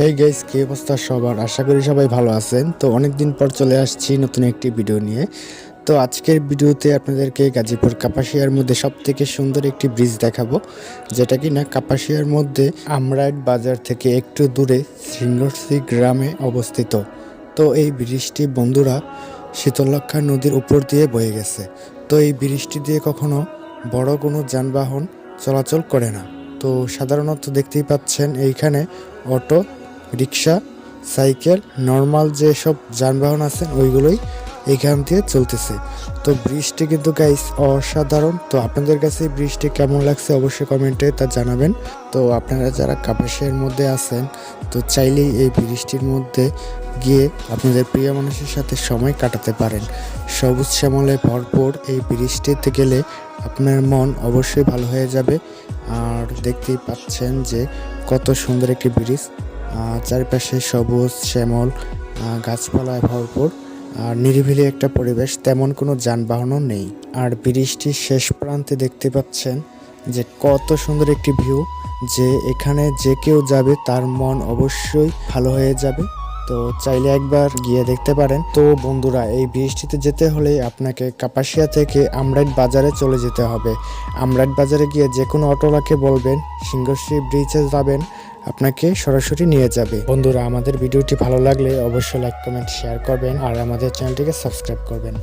Hey guys কি অবস্থা সবার? আশা করি সবাই ভালো আছেন। তো অনেক দিন পর চলে আসছি নতুন একটি ভিডিও নিয়ে। তো আজকের ভিডিওতে আপনাদেরকে গাজীপুর কাপাসিয়ার মধ্যে সব থেকে সুন্দর একটি ব্রিজ দেখাবো। যেটা কি না কাপাসিয়ার মধ্যে আমরাইট বাজার থেকে একটু দূরে সিঙ্গরসি গ্রামে অবস্থিত। তো এই ব্রিজটি বন্ধুরা শীতলক্ষা নদীর উপর দিয়ে বয়ে গেছে। তো এই ব্রিজটি দিয়ে কখনো বড় কোনো যানবাহন চলাচল করে না। তো সাধারণত দেখতেই পাচ্ছেন এইখানে অটো রিক্সা, সাইকেল, নর্মাল যে সব যানবাহন আছে, ওইগুলোই এখান দিয়ে চলতেছে। তো ব্রিজটি কিন্তু গাইস অসাধারণ। তো আপনাদের কাছে ব্রিজটি কেমন লাগছে অবশ্যই কমেন্টে তা জানাবেন। তো আপনারা যারা কাপাসিয়ার মধ্যে আছেন, তো চাইলেই এই ব্রিজটির মধ্যে গিয়ে আপনাদের প্রিয় মানুষের সাথে সময় কাটাতে পারেন। সবুজ শ্যামলে ভরপুর এই ব্রিজটিতে গেলে আপনার মন অবশ্যই ভালো হয়ে যাবে। আর দেখতেই পাচ্ছেন যে কত সুন্দর একটি ব্রিজ। চারিপাশে সবুজ, শ্যামল গাছপালায় ভরপুর, আর নিরিবিলি একটা পরিবেশ, তেমন কোনো যানবাহনও নেই। আর ব্রিজটির শেষ প্রান্তে দেখতে পাচ্ছেন যে কত সুন্দর একটি ভিউ, যে এখানে যে কেউ যাবে তার মন অবশ্যই ভালো হয়ে যাবে। তো চাইলে একবার গিয়ে দেখতে পারেন। তো বন্ধুরা, এই ব্রিজটিতে যেতে হলে আপনাকে কাপাসিয়া থেকে আমরাইট বাজারে চলে যেতে হবে। আমরাইট বাজারে গিয়ে যে কোনো অটোলাকে বলবেন, সিংহশ্রী ব্রিজে যাবেন আপনাকে সরাসরি নিয়ে যাবে। বন্ধুরা, আমাদের ভিডিওটি ভালো লাগলে অবশ্যই লাইক কমেন্ট শেয়ার করবেন আর আমাদের চ্যানেলটিকে সাবস্ক্রাইব করবেন।